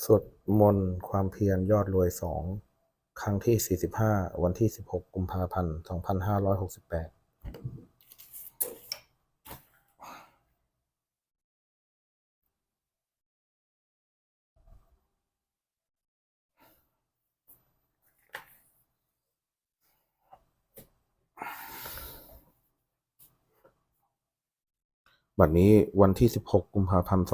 สวดมนต์ความเพียรยอดรวยสองครั้งที่ 45 วันที่ 16 กุมภาพันธ์ 2568 บัดนี้วันที่ 16 กุมภาพันธ์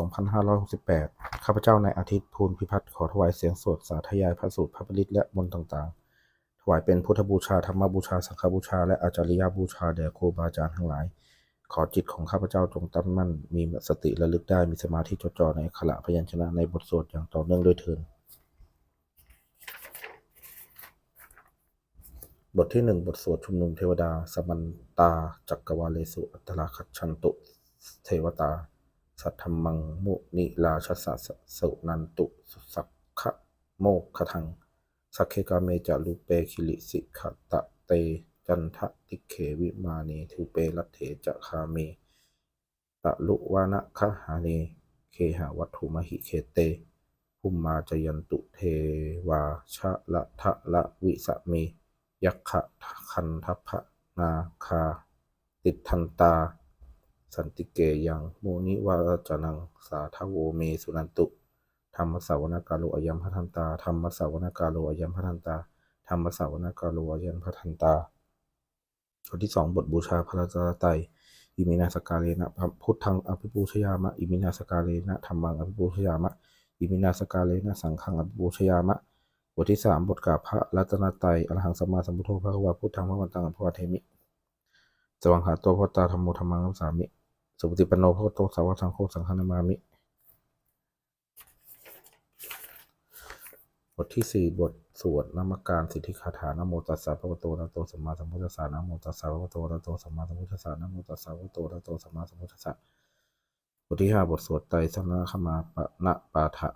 2568 ข้าพเจ้านายอาทิตย์ภูลพิพัฒน์ขอถวายเสียงสวดสาธยายพระสูตรพระปริตและมนต์ต่างๆ ถวายเป็นพุทธบูชาธรรมบูชาสังฆบูชา และอาจาริยบูชาแด่ครูบาอาจารย์ทั้งหลาย ขอจิตของข้าพเจ้าจงตั้งมั่น มีสติระลึกได้มีสมาธิจดจ่อในขณะพยัญชนะในบทสวดอย่างต่อเนื่องด้วยเถิดบทที่หนึ่งบทสวดชุมนุมเทวดา สมันตาจักกวาเลสุอัตตราคัจฉันตุ เทวตา สัทธมังมุนิราชสสะสุนันตุสักขะโมกขทัง สักเคกาเมจารุเปคิลิสิขะตะเต จันทะติเขวิมาเนทุเปรัตเถจะคาเมตะลุวานะคะหาเนเคหาวัตถุมหิเคเตภุมมาจยันตุเทวาชะละทะละวิสเมยักขะคันทัพะนาคา ติดทันตา สันติเกยังโมนิวาจนัง สาทโวเมสุนันตุ ธรรมสาวนากาโลอยัมพัทันตา ธรรมสาวนากาโลอยัมพัทันตา ธรรมสาวนากาโลอยัมพัทันตาบทที่สองบทบูชาพระรัตนตรัยอิมินาสกาเลนะพุทธังอภิปูชยามะ อิมินาสกาเลนะธรรมังอภิปูชยามะ อิมินาสกาเลนะสังฆังอภิปูชยามะ บทที่สามบทกราบพระรัตนตรัยอรหังสัมมาสัมพุทโธพระวาพุทธังพระวันตังอภวเทมิสวังหาตัวพระตาธรรมโมธรรมังรักษามิ สุปฏิปันโนพระโตสาวกสังโฆสังฆนามามิ บทที่สี่บทสวดนามการสิทธิคาถานโมตัสสะพระโตอะระโตสัมมาสัมพุทธัสสะนโมตัสสะพระโตอะระโตสัมมาสัมพุทธัสสะนโมตัสสะพระโตอะระโตสัมมาสัมพุทธัสสะบทที่ห้าบทสวดไตรสรณคมาปะนะปาฐะ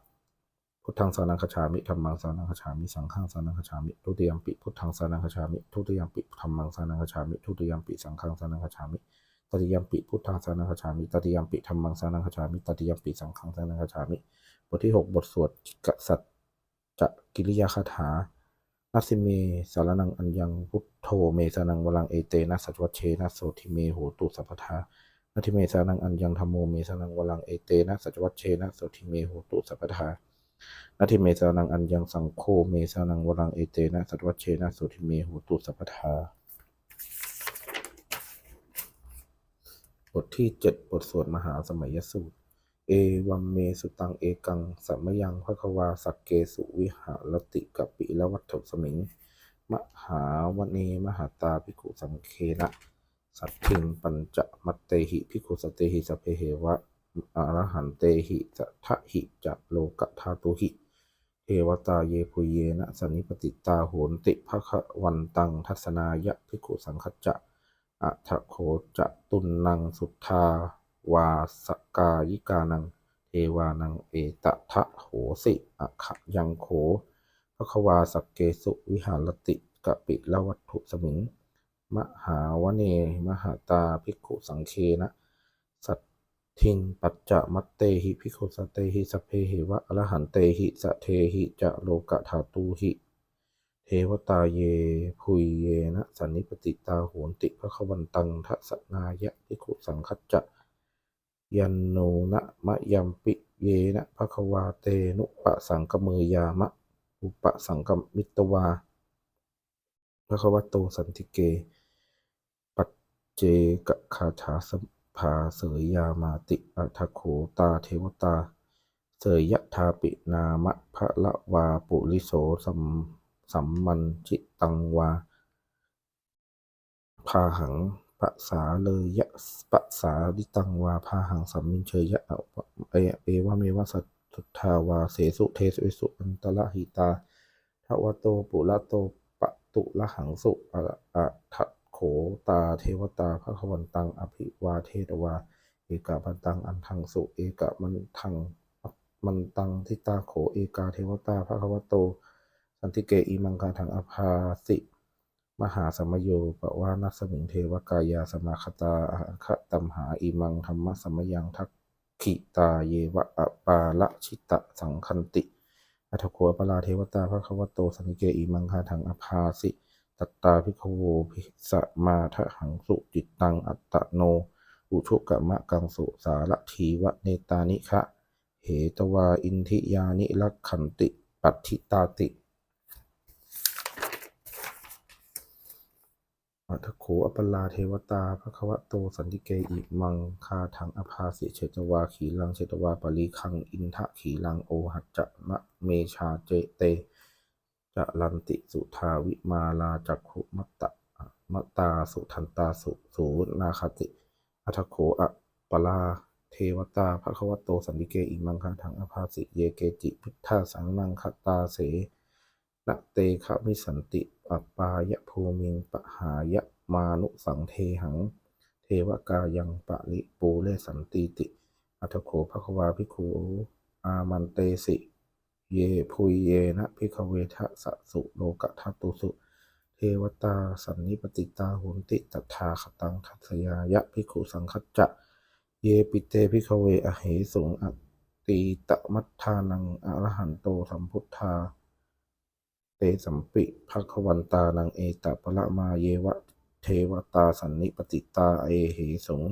พุทธังสานังคชามิธรรมังสานังคชามิสังฆังสานังคชามิทุติยมปิพุทธังสานังคชามิทุติยมปิธรรมังสานังคชามิทุติยมปิสังฆังสานังคชามิ ตติยมปิพุทธังสานังคชามิตติยมปิธรรมังสานังคชามิตติยมปิสังฆังสานังคชามิ บทที่หกบทสวดกษัตริย์จะกิริยาคาถานัสิเมสารนังอัญญังพุทโธเมสานังวลังเอเตนะสัจวัชเชนะโสทิเมโหตุสัพพทานัตถิเมสานังอัญญังธรรมโมเมสานังวลังเอเตนะสัจวัชเชนะโสทิเมโหตุสัพพทานัตถิเมสานังอัญญังสังโฆเมสานังวลังเอเตนะสัจวัชเชนะโสทิเมโหตุสัพพทา บทที่เจ็ดบทสวดมหาสมัยสูตร เอวัมเมสุตังเอกัง สัมยังพระควาสักเกสุวิหารติกัปปิละวัตถุสมิง มหาวเนมหาตาภิกขุสังเคนะ สัตถิงปัญจมัตเตหิภิกขุสเตหิสเพเหวะอรหันเตหิสัทหิจะโลกธาตุหิ เทวตาเยปุเยนะสนนิปติตาโหนติภคะวันตังทัศนายะภิกขุสังคจจะ อัทะโขจะตุนนังสุทธาวาสกายิกานัง เทวานังเอตทะโหสิอะขะยังโขพระควาสักเกสุวิหารติกะปิละวัตถุสมิง มหาวเน มหาตาภิกขุสังเคนะ สัตทิงปัจจะมัตเตหิภิกขุสเตหิสเพหิวะอรหันเตหิสเทหิจะโลกธาตุหิ เทวตาเยพุยเยนะสันนิปติตาโหนติพระควันตังทัสนายะภิกขุสังคัจจะ ยันโนนะมะยัมปิเยนะพระควาเตนุปะสังกเมยามะ อุปะสังกมิตวาพระควโตสันติเก ปัจเจกคาถาสภาเสยยามาติอัทโขตาเทวตาเสยยะทาปินามะพระละวาปุริโสสัม สัมมันจิตังวาพาหังปะสาเลยยะปะสาดิตังวาพาหังสัมมินเชยยะเอเอวะเมวะสัตถาวาเสสุเทสุสุอันตละหิตาทวโตปุระโตปะตุละหังสุอะอะทัโขตาเทวตาพระควันตังอภิวาเทตวาเอกาพันตังอันทังสุเอกะมันทังมันตังทิตาโขเอกาเทวตาพระควโต สันติเกอิมังกาทังอภาสิ มหาสมโยปวานัสมิงเทวกายาสมาคตาอาคะตัมหาอิมังธรรมสมยังทักขิตาเยวะอปาละชิตะสังคันติ อัทโขปราเทวตาพระควโตสันิเกอิมังคาถังอภาสิตัตตาพิคโวภิสมาทะหังสุจิตตังอัตตโน อุชุกะมะกังสุสารทีวะเนตานิคะ เหตวาอินทิยานิลักขันติ ปัตถิตาติ อัทโขอปลาเทวตาพระควะโตสันติเกอิมังคาถังอภาสิเฉตวาขีลังเฉตวาปริคังอินทะขีลังโอหัจจะมะเมชาเจเตจะลันติสุทาวิมาลาจักขุมัตตะมตตาสุทันตาสุสูนาคติอัทโขอปลาเทวตาพระควะโตสันติเกอิมังคาถังอภาสิเยเกจิพุทธาสังนังคตาเส นะเตขะมิสันติปปายะภูมิงปหายะมานุสังเทหัง เทวกายังปะริปูเลสันติติ อัทโขภควาภิกขุอามันเตสิ เยพุยเยนะภิกเวทะสะสุโลกทัตตุสุ เทวตาสันนิปติตาหุนติตถาคตังทัสยายะภิกขุสังคัจจะ เยปิเตภิกขเวอเหสุงอตีตมัฏฐานังอรหันโตสัมพุทธา เตสัมปิภควันตานังเอตปละมาเยวะเทวตาสันนิปติตาเอเหสง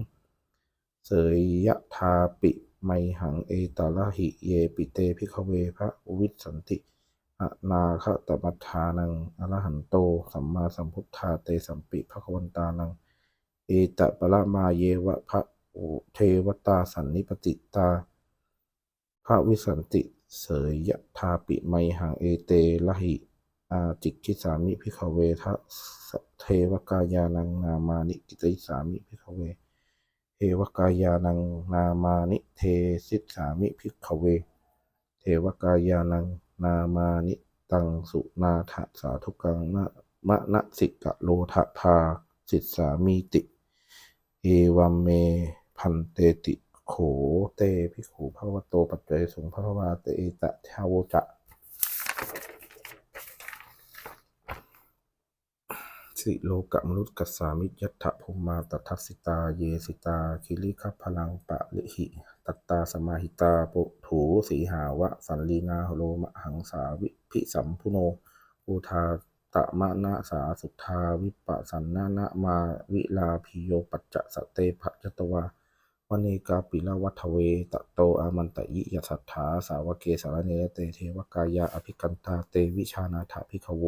เสยยะทาปิไมหังเอตาละหิเยปิเตพิคเวพระวิสันติอนาคตมัฏฐานังอรหันโตสัมมาสัมพุทธาเตสัมปิภควันตานัง เอตปละมาเยวะพระเทวตาสันนิปติตา พระวิสันติเสยยะทาปิไมหังเอเตละหิ อาจิกิสามิพิขเวทะเทวกายานังนามานิกิติสามิพิขเวเทวกายานังนามานิเทสิสามิพิขเว เทวกายานังนามานิตังสุนาถสาธุกังนะมะนะสิกะโลทะพาสิสามิติ เอวัมเมพันเตติโขเตภิกขุภควโตปัจเจสุงภควาเตเอตะทาวจะ สิโลกะมนุษย์กัสสามิยัตถภูมาตทัสสิตา เยสิตา คิริคัพพลังปะลิหิ ตัตตาสมาหิตาปุถูสีหาวะ สันลีนาโลมะหังสาวิพิสัมพุโนอุทาตะมะนะสาสุทาวิปัสสันนานะมาวิลาพิโยปัจจะสเตภะจตวาวเนกาปิลวัทเวตะโตอามันตะยิยสัทธาสาวเกสารเนเตเทวกายาอภิกันตาเตวิชานาถาภิกขโว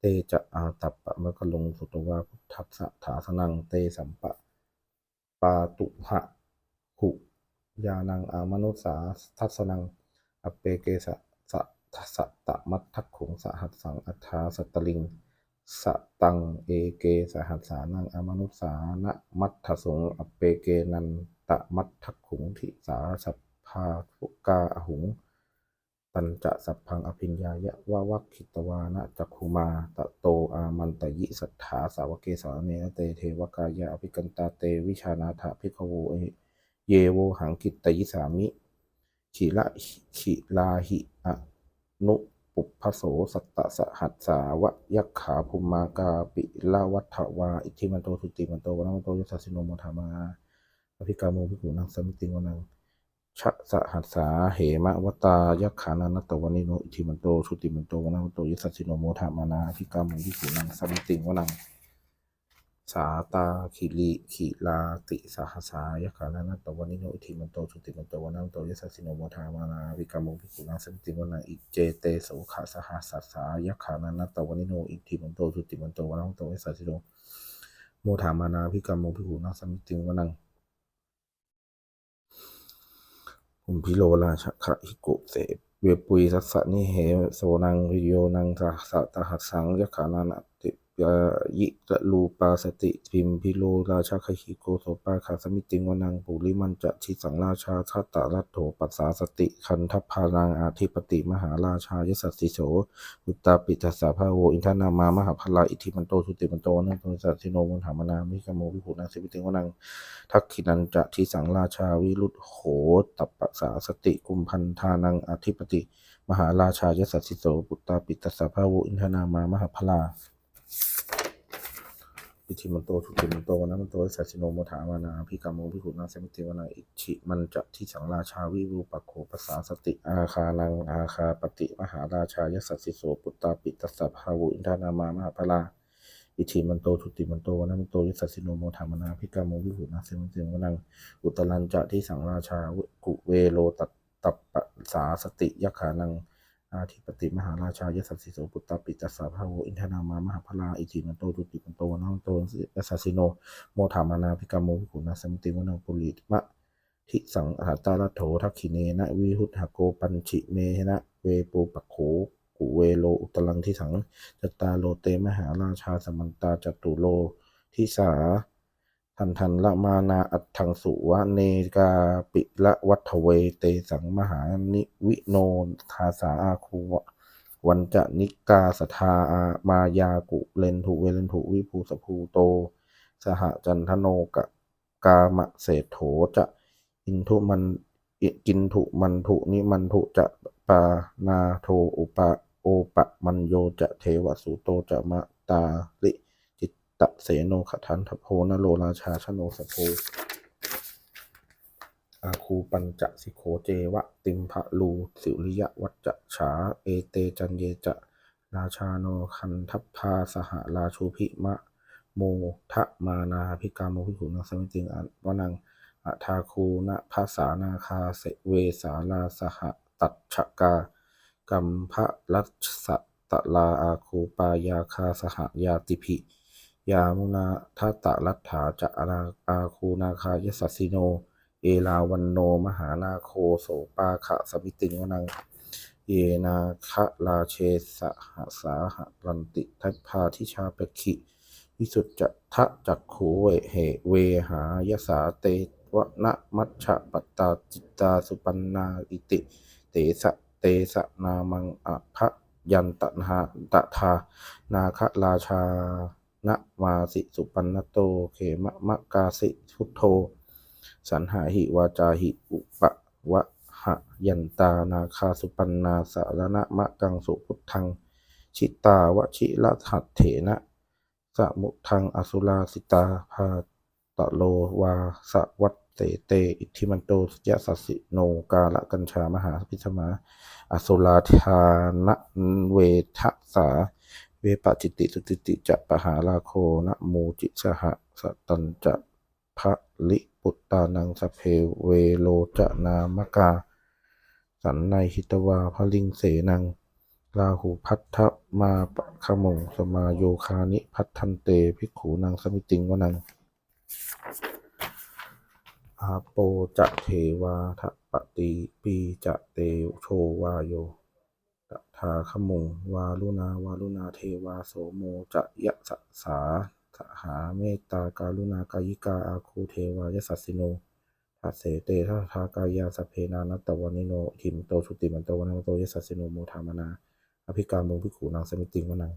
เตจะอาตัปปะมะกะลงสุตวาพุทธัสสะถาสนังเตสัมปะปาตุหะหุยานังอามนุสาทัสนังอเปเกสะสะทัสตะมัททักขุงสหัสสังอัฏฐาสตลิงสตังเอเกสหัสสานังอมนุสานะมัทถสงอเปเกนันตะมัททักขุงทิสาสัพพาทุกาอหุง ตันจะสัพพังอภิญญายะวะวัคคิตวานะจักขุมาตะโตอามันตยิสัทธาสาวเกสาเนเตเทวกายะอภิกันตาเตวิชานาถาภิกขโวเอเยโวหังกิตตยิสามิขีละขีลาหิอะนุปุพโสสัตตสหัสสาวะยักขาภูมากาปิลาวัฏวาอิทิมันโตทุติมันโตวนะมันโตยสสสิโนโมธามาอภิกาโมภิกขุนังสมิติวนัง ชะสหัสสาเหมะวตายักขานานัตตวนิโนอิทิมันโตชุติมันโตวนามันโตยิสัสสิโนโมทามานาทิกามุวิขุนังสัมติงวนังสาตาคิริขิลาติสหัสสายักขานานัตตวนิโนอิทิมันโตชุติมันโตวนามันโตยิสัสสิโนโมทามานาวิกามุวิขุนังสัมติงวนังอิเจเตโสขะสหัสสายักขานานัตตวนิโนอิทิมันโตชุติมันโตวนามันโตยิสัสสิโนโมทามานาวิกามุวิขุนังสัมติงวนัง อุมพิโลราชคะหิโกเสเวปุยสัสสะนิเหโสนังวิโยนังสะสะตหัสสังยขานานะติ ยายิตะลูปาสติพิมพิโลราชคหิโกโสปาขาสมิติงวนังปุริมันจะชิสังราชาทัตตะรัตโถปัสสาสติคันทพานังอาธิปติมหาราชายสัสสิโสอุตตาปิตัสสะภาโวอินทนามามหาพลาอิทิมันโตสุติมันโตนันโตสัสสิโนมุนหามนามิกโมวิภูนังสิมิติงวนังทักขินันจะทิสังราชาวิรุตโหตัปปะสาสติกุมพันธานังอาธิปติ มหาราชายสัสสิโสปุตตาปิตัสสะภาวุอินทนามามหาพลา อิทิมันโตทุติมันโตวนะมันโตสัชชิโนโมถาวานาพิกามโมพิขุนาสมิติวนาอิชิมันจะที่สังราชาวิรูปโขภาษาสติ อาคานังอาคาปฏิมหาราชายสัสสิโสปุตตาปิตัสสะภาวุอินทานามามหาพลาอิทิมันโตทุติมันโตวนะมันโตวิสัชชิโนโมถามนาพิกามโมพิขุนาสมิติวนังอุตลันจะที่สังราชากุเวโลตัตตปะสาสติยขานัง อาธิปติมหาราชายสัสสิโสปุตตปิตัสสะภาโวอินทนามามหาพลาอิจิมันโตตุติมันโตนังโตยัสสสิโนโมธามานาภิกามโมภิขุนาสมติวนังปุริมะทิสังอาตาลโถทักขิเนนะวิหุตหโกปัญชิเมนะเวปูปักโขกุเวโลอุตลังที่สังจตตาโลเตมหาราชาสมันตาจตุโลทิสา ทันทันละมานาอัตถังสุวะเนกาปิละวัฏเวเตสังมหานิวิโนทาสาอาคูวะวันจะนิกาสทาอามายากุเลนถุเวเลนถุวิภูสภูโต สหจันทโนกะกามะเศโถจะอินทุมันกินถุมันถุนิมันถุจะปานาโทอุปะโอปะมันโยจะเทวสุโตจะมะตาลิจิ ตะเสโนขทันทโพนโลราชาชโนสโพอาคูปัญจสิโขเจวะ ติมพะลูสิริยวัจจะฉา เอเตจันเยจะราชาโนคันทัพพาสหราชูพิมะ โมทะมานาภิกามโมภิขุนังสมิติงอันวนังอัทาคูณภาษานาคาเสเวสาลาสหตัดชกากัมภะรัชสะตะลาอาคูปายาคาสหยาติภิ ยามุนาทัตตะรัตถาจะอาราอาคูนาคายสัสสิโน เอลาวันโน มหานาโคโสปาขะสมิติงวนัง เยนาคะลาเชสหสาหรันติทัพพาทิชาปะคิวิสุทธทะจักขูเวเหเวหายสาเตวะนะมัชฌะปตตาจิตตาสุปันนาอิติ เตสะเตสะนามังอะภะยันตนาตถานาคราชา นะมาสิสุปันนโตเขมะมะกาสิพุทโธ สันหาหิวาจาหิอุปะวะหะยันตานาคาสุปันนาสารณะมะกังสุพุทธัง ชิตาวชิระหัตเถนะสมุทังอสุราสิตาภาตะโลวาสวัตเตเต อิทิมันโตสยะสัสิโนกาละกัญชามหาพิสมา อสุราธานะเวทะสา เวปจิติสุติติจะปหาราโคนะโมจิสหะสตันจะพระลิปุตตานังสเพเวโลจะนามกา สันในหิตวาพลิงเสนังราหูพัทธมาปะขมงสมาโยคานิพัทธันเตภิกขูนางสมิติงวนังอาโปจะเทวาทะปฏิปีจะเตโชวาโย ทาขมงวาลุนาวาลุนาเทวาโสโมจะยะสะสาสหาเมตตาการุณากายิกาอาคูเทวายสัสสิโนทัสเสเตทัทากายาสเพนานัตตวนิโนทิมโตชุติมันโตวนันโตยสัสสิโนโมธามนาอภิการมงพิขูนางสมิติงวนัง